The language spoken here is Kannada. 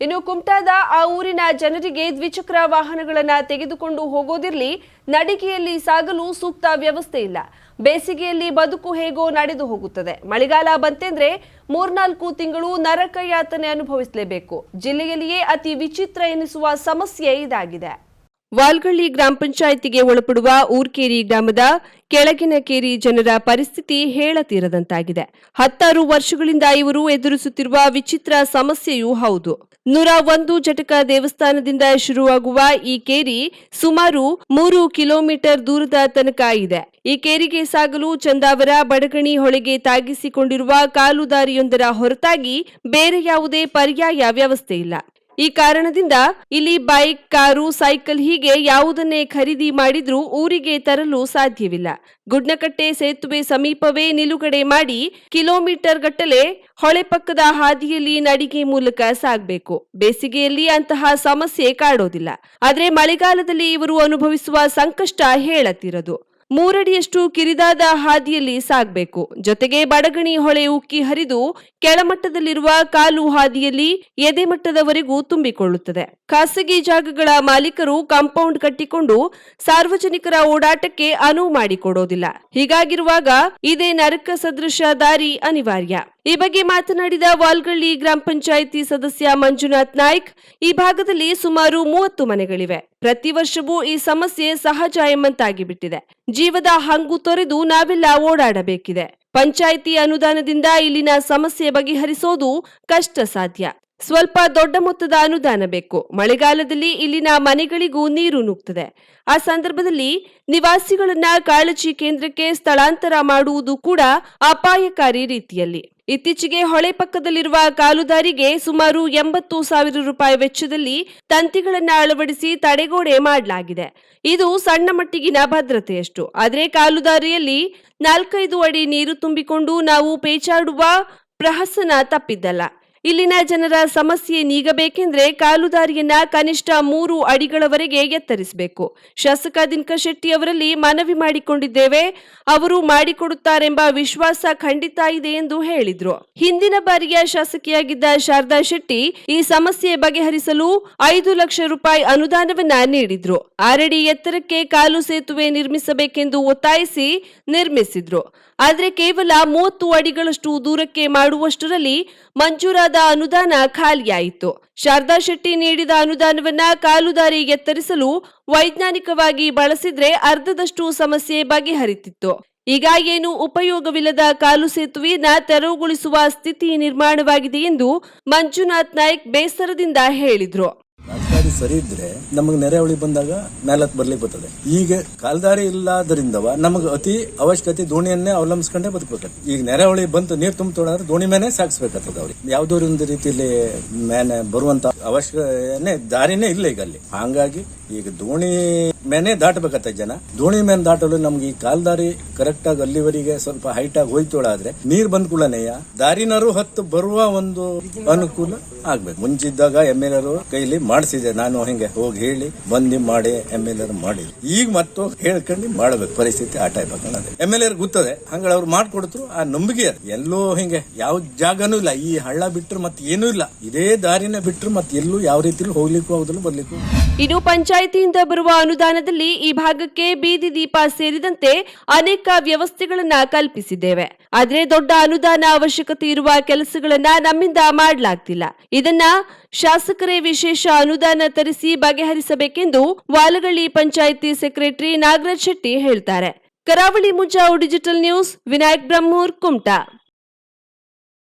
ಇನ್ನು ಕುಮ್ಟಾದ ಆ ಊರಿನ ಜನರಿಗೆ ದ್ವಿಚಕ್ರ ವಾಹನಗಳನ್ನು ತೆಗೆದುಕೊಂಡು ಹೋಗೋದಿರಲಿ, ನಡಿಗೆಯಲ್ಲಿ ಸಾಗಲು ಸೂಕ್ತ ವ್ಯವಸ್ಥೆ ಇಲ್ಲ. ಬೇಸಿಗೆಯಲ್ಲಿ ಬದುಕು ಹೇಗೋ ನಡೆದು ಹೋಗುತ್ತದೆ. ಮಳೆಗಾಲ ಬಂತೆಂದ್ರೆ ಮೂರ್ನಾಲ್ಕು ತಿಂಗಳು ನರಕ ಯಾತನೆ ಅನುಭವಿಸಲೇಬೇಕು. ಜಿಲ್ಲೆಯಲ್ಲಿಯೇ ಅತಿ ವಿಚಿತ್ರ ಎನಿಸುವ ಸಮಸ್ಯೆ ಇದಾಗಿದೆ. ವಾಲ್ಗಳ್ಳಿ ಗ್ರಾಮ ಪಂಚಾಯಿತಿಗೆ ಒಳಪಡುವ ಊರ್ಕೇರಿ ಗ್ರಾಮದ ಕೆಳಗಿನ ಕೇರಿ ಜನರ ಪರಿಸ್ಥಿತಿ ಹೇಳತೀರದಂತಾಗಿದೆ. ಹತ್ತಾರು ವರ್ಷಗಳಿಂದ ಇವರು ಎದುರಿಸುತ್ತಿರುವ ವಿಚಿತ್ರ ಸಮಸ್ಯೆಯೂ ಹೌದು. ನೂರ ಒಂದು ಜಟಕ ದೇವಸ್ಥಾನದಿಂದ ಶುರುವಾಗುವ ಈ ಕೇರಿ ಸುಮಾರು ಮೂರು ಕಿಲೋಮೀಟರ್ ದೂರದ ತನಕ ಇದೆ. ಈ ಕೇರಿಗೆ ಸಾಗಲು ಚಂದಾವರ ಬಡಗಣಿ ಹೊಳೆಗೆ ತಾಗಿಸಿಕೊಂಡಿರುವ ಕಾಲುದಾರಿಯೊಂದರ ಹೊರತಾಗಿ ಬೇರೆ ಯಾವುದೇ ಪರ್ಯಾಯ ವ್ಯವಸ್ಥೆ ಇಲ್ಲ. ಈ ಕಾರಣದಿಂದ ಇಲ್ಲಿ ಬೈಕ್, ಕಾರು, ಸೈಕಲ್ ಹೀಗೆ ಯಾವುದನ್ನೇ ಖರೀದಿ ಮಾಡಿದ್ರೂ ಊರಿಗೆ ತರಲು ಸಾಧ್ಯವಿಲ್ಲ. ಗುಡ್ನಕಟ್ಟೆ ಸೇತುವೆ ಸಮೀಪವೇ ನಿಲುಗಡೆ ಮಾಡಿ ಕಿಲೋಮೀಟರ್ ಗಟ್ಟಲೆ ಹೊಳೆ ಪಕ್ಕದ ಹಾದಿಯಲ್ಲಿ ನಡಿಗೆ ಮೂಲಕ ಸಾಗಬೇಕು. ಬೇಸಿಗೆಯಲ್ಲಿ ಅಂತಹ ಸಮಸ್ಯೆ ಕಾಡೋದಿಲ್ಲ. ಆದರೆ ಮಳೆಗಾಲದಲ್ಲಿ ಇವರು ಅನುಭವಿಸುವ ಸಂಕಷ್ಟ ಹೇಳತಿರದು ಮೂರಡಿಯಷ್ಟು ಕಿರಿದಾದ ಹಾದಿಯಲ್ಲಿ ಸಾಗಬೇಕು. ಜೊತೆಗೆ ಬಡಗಣಿ ಹೊಳೆ ಉಕ್ಕಿ ಹರಿದು ಕೆಳಮಟ್ಟದಲ್ಲಿರುವ ಕಾಲು ಹಾದಿಯಲ್ಲಿ ಎದೆಮಟ್ಟದವರೆಗೂ ತುಂಬಿಕೊಳ್ಳುತ್ತದೆ. ಖಾಸಗಿ ಜಾಗಗಳ ಮಾಲೀಕರು ಕಾಂಪೌಂಡ್ ಕಟ್ಟಿಕೊಂಡು ಸಾರ್ವಜನಿಕರ ಓಡಾಟಕ್ಕೆ ಅನುವು ಮಾಡಿಕೊಡೋದಿಲ್ಲ. ಹೀಗಾಗಿರುವಾಗ ಇದೇ ನರಕ ಸದೃಶ ದಾರಿ ಅನಿವಾರ್ಯ. ಈ ಬಗ್ಗೆ ಮಾತನಾಡಿದ ವಾಲ್ಗಳ್ಳಿ ಗ್ರಾಮ ಪಂಚಾಯಿತಿ ಸದಸ್ಯ ಮಂಜುನಾಥ್ ನಾಯ್ಕ್, ಈ ಭಾಗದಲ್ಲಿ ಸುಮಾರು ಮೂವತ್ತು ಮನೆಗಳಿವೆ. ಪ್ರತಿ ವರ್ಷವೂ ಈ ಸಮಸ್ಯೆ ಸಹಜ ಎಂಬಂತಾಗಿ ಬಿಟ್ಟಿದೆ ಜೀವದ ಹಂಗು ತೊರೆದು ನಾವೆಲ್ಲ ಓಡಾಡಬೇಕಿದೆ. ಪಂಚಾಯಿತಿ ಅನುದಾನದಿಂದ ಇಲ್ಲಿನ ಸಮಸ್ಯೆ ಬಗೆಹರಿಸೋದು ಕಷ್ಟ ಸಾಧ್ಯ ಸ್ವಲ್ಪ ದೊಡ್ಡ ಮೊತ್ತದ ಅನುದಾನ ಬೇಕು. ಮಳೆಗಾಲದಲ್ಲಿ ಇಲ್ಲಿನ ಮನೆಗಳಿಗೂ ನೀರು ನುಗ್ತದೆ. ಆ ಸಂದರ್ಭದಲ್ಲಿ ನಿವಾಸಿಗಳನ್ನ ಕಾಳಜಿ ಕೇಂದ್ರಕ್ಕೆ ಸ್ಥಳಾಂತರ ಮಾಡುವುದು ಕೂಡ ಅಪಾಯಕಾರಿ ರೀತಿಯಲ್ಲಿ. ಇತ್ತೀಚೆಗೆ ಹೊಳೆ ಪಕ್ಕದಲ್ಲಿರುವ ಕಾಲುದಾರಿಗೆ ಸುಮಾರು ಎಂಬತ್ತು ಸಾವಿರ ರೂಪಾಯಿ ವೆಚ್ಚದಲ್ಲಿ ತಂತಿಗಳನ್ನ ಅಳವಡಿಸಿ ತಡೆಗೋಡೆ ಮಾಡಲಾಗಿದೆ. ಇದು ಸಣ್ಣ ಮಟ್ಟಿಗಿನ ಭದ್ರತೆಯಷ್ಟು. ಆದರೆ ಕಾಲುದಾರಿಯಲ್ಲಿ ನಾಲ್ಕೈದು ಅಡಿ ನೀರು ತುಂಬಿಕೊಂಡು ನಾವು ಪೇಚಾಡುವ ಪ್ರಹಸನ ತಪ್ಪಿದ್ದಲ್ಲ. ಇಲ್ಲಿನ ಜನರ ಸಮಸ್ಯೆ ನೀಗಬೇಕೆಂದ್ರೆ ಕಾಲುದಾರಿಯನ್ನ ಕನಿಷ್ಠ ಮೂರು ಅಡಿಗಳವರೆಗೆ ಎತ್ತರಿಸಬೇಕು. ಶಾಸಕ ದಿನಕರ್ ಶೆಟ್ಟಿ ಅವರಲ್ಲಿ ಮನವಿ ಮಾಡಿಕೊಂಡಿದ್ದೇವೆ. ಅವರು ಮಾಡಿಕೊಡುತ್ತಾರೆಂಬ ವಿಶ್ವಾಸ ಖಂಡಿತ ಇದೆ ಎಂದು ಹೇಳಿದ್ರು. ಹಿಂದಿನ ಬಾರಿಯ ಶಾಸಕಿಯಾಗಿದ್ದ ಶಾರದಾ ಶೆಟ್ಟಿ ಈ ಸಮಸ್ಯೆ ಬಗೆಹರಿಸಲು ಐದು ಲಕ್ಷ ರೂಪಾಯಿ ಅನುದಾನವನ್ನ ನೀಡಿದ್ರು. ಆರಡಿ ಎತ್ತರಕ್ಕೆ ಕಾಲು ಸೇತುವೆ ನಿರ್ಮಿಸಬೇಕೆಂದು ಒತ್ತಾಯಿಸಿ ನಿರ್ಮಿಸಿದ್ರು. ಆದರೆ ಕೇವಲ ಮೂವತ್ತು ಅಡಿಗಳಷ್ಟು ದೂರಕ್ಕೆ ಮಾಡುವಷ್ಟರಲ್ಲಿ ಮಂಜೂರಾದ ಅನುದಾನ ಖಾಲಿಯಾಯಿತು. ಶಾರದಾ ಶೆಟ್ಟಿ ನೀಡಿದ ಅನುದಾನವನ್ನ ಕಾಲುದಾರಿ ಎತ್ತರಿಸಲು ವೈಜ್ಞಾನಿಕವಾಗಿ ಬಳಸಿದ್ರೆ ಅರ್ಧದಷ್ಟು ಸಮಸ್ಯೆ ಬಗೆಹರಿತಿತ್ತು. ಈಗ ಏನು ಉಪಯೋಗವಿಲ್ಲದ ಕಾಲು ಸೇತುವೆಯನ್ನ ತೆರವುಗೊಳಿಸುವ ಸ್ಥಿತಿ ನಿರ್ಮಾಣವಾಗಿದೆ ಎಂದು ಮಂಜುನಾಥ್ ನಾಯ್ಕ್ ಬೇಸರದಿಂದ ಹೇಳಿದ್ರು. ಕಾಲ್ದಾರಿ ಸರಿ ಇದ್ರೆ ನಮಗೆ ನೆರೆಹೊಳಿ ಬಂದಾಗ ಮೇಲತ್ ಬರ್ಲಿಕ್ಕೆ ಬರ್ತದೆ. ಈಗ ಕಾಲ್ದಾರಿ ಇಲ್ಲದ್ರಿಂದವ ನಮಗೆ ಅತಿ ಅವಶ್ಯಕತೆ ದೋಣಿಯನ್ನೇ ಅವಲಂಬಿಸ್ಕೊಂಡೇ ಬದುಕಬೇಕು. ಈಗ ನೆರೆಹೊಳಿ ಬಂತು, ನೀರು ತುಂಬಿತೋಡಾದ್ರೆ ದೋಣಿ ಮೇಲೆ ಸಾಗಿಸ್ಬೇಕಾಗ್ತದೆ ಅವ್ರಿಗೆ. ಯಾವ್ದೋ ಒಂದು ರೀತಿಯಲ್ಲಿ ಮೇಲೆ ಬರುವಂತ ಅವಶ್ಯಕನೆ ದಾರಿನೇ ಇಲ್ಲ ಈಗ ಅಲ್ಲಿ. ಹಂಗಾಗಿ ಈಗ ದೋಣಿ ಮೇನೆ ದಾಟಬೇಕತ್ತ ಜನ. ದೋಣಿ ಮೇಲೆ ದಾಟಲು ನಮ್ಗೆ ಈ ಕಾಲ್ದಾರಿ ಕರೆಕ್ಟ್ ಆಗಿ ಅಲ್ಲಿವರೆಗೆ ಸ್ವಲ್ಪ ಹೈಟ್ ಆಗಿ ಹೋಯ್ತೋಳಾದ್ರೆ ನೀರ್ ಬಂದ್ ಕೂಡನೆಯ ದಾರಿನರು ಹತ್ತು ಬರುವ ಒಂದು ಅನುಕೂಲ ಆಗ್ಬೇಕು. ಮುಂಚಿದ್ದಾಗ ಎಂ ಎಲ್ ಕೈಲಿ ಮಾಡಿಸಿದೆ ನಾನು ಹಿಂಗೆ ಹೋಗಿ ಹೇಳಿ ಬಂದಿ ಮಾಡಿ ಎಂ ಎಲ್ ಎರ್ ಮಾಡಿದ್ರು. ಈಗ ಮತ್ತು ಹೇಳ್ಕೊಂಡು ಮಾಡಬೇಕು ಪರಿಸ್ಥಿತಿ ಆ ಟೈಪ್ ಅನ್ನೋದು ಎಂ ಎಲ್ ಆರ್ ಗೊತ್ತದೆ. ಹಂಗ ಅವ್ರು ಮಾಡ್ಕೊಡ್ತರು ಆ ನಂಬಿಕೆ ಎಲ್ಲೋ ಹಿಂಗೆ ಯಾವ ಜಾಗನೂ ಇಲ್ಲ. ಈ ಹಳ್ಳ ಬಿಟ್ರು ಮತ್ತೆ ಏನೂ ಇಲ್ಲ. ಇದೇ ದಾರಿನ ಬಿಟ್ರು ಮತ್ತೆ ಎಲ್ಲೂ ಯಾವ ರೀತಿಲಿ ಹೋಗ್ಲಿಕ್ಕೂ ಹೋಗುದಿಲ್ಲ ಬರ್ಲಿಕ್ಕೂ ಇದು ಪಂಚಾಯಿತಿಯಿಂದ ಬರುವ ಅನುದಾನದಲ್ಲಿ ಈ ಭಾಗಕ್ಕೆ ಬೀದಿ ದೀಪ ಸೇರಿದಂತೆ ಅನೇಕ ವ್ಯವಸ್ಥೆಗಳನ್ನ ಕಲ್ಪಿಸಿದ್ದೇವೆ. ಆದರೆ ದೊಡ್ಡ ಅನುದಾನ ಅವಶ್ಯಕತೆ ಇರುವ ಕೆಲಸಗಳನ್ನ ನಮ್ಮಿಂದ ಮಾಡಲಾಗ್ತಿಲ್ಲ. ಇದನ್ನ ಶಾಸಕರೇ ವಿಶೇಷ ಅನುದಾನ ತರಿಸಿ ಬಗೆಹರಿಸಬೇಕೆಂದು ವಾಲಗಳ್ಳಿ ಪಂಚಾಯಿತಿ ಸೆಕ್ರೆಟರಿ ನಾಗರಾಜ್ ಶೆಟ್ಟಿ ಹೇಳ್ತಾರೆ. Karavali Munjavu digital news, Vinayak Brahmur, Kumta.